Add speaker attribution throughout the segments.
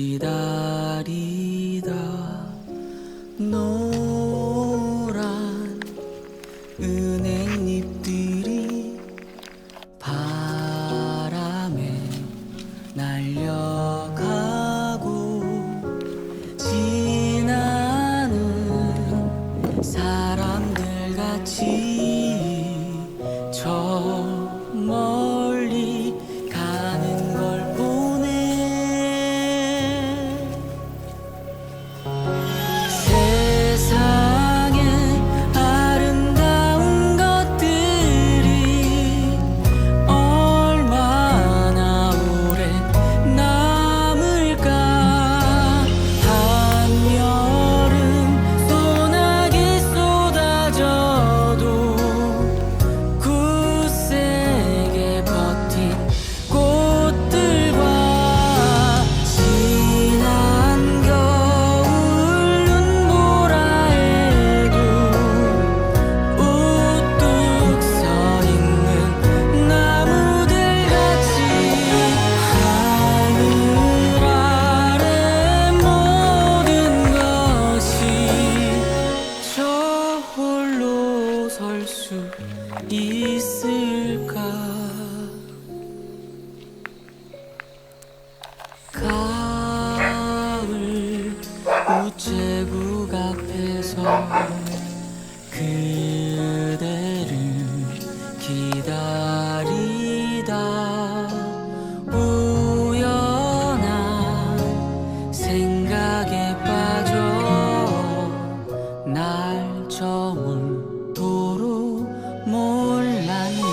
Speaker 1: 左だの 외국 앞에서 그대를 기다리다 우연한 생각에 빠져 날 저물도록 몰랐네.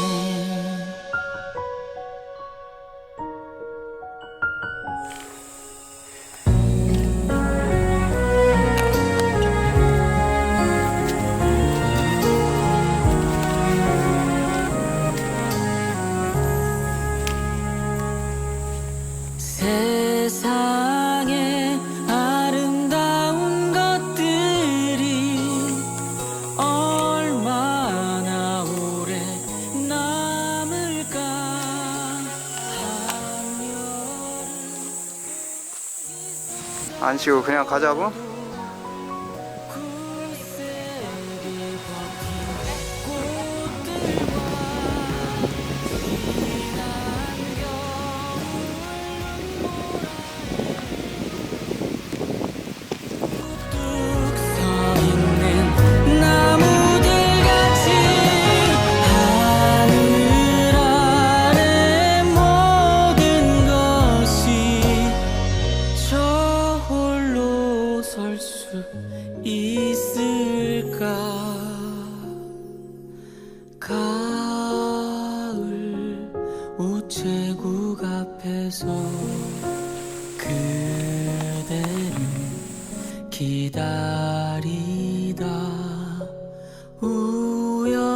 Speaker 2: 안 쉬고 그냥 가자고?
Speaker 1: 기다리다 우연한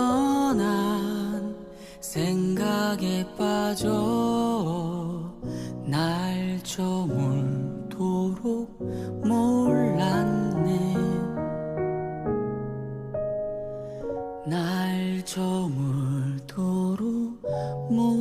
Speaker 1: 생각에 빠져 날 저물도록 몰랐네. 날 저물도록 몰랐네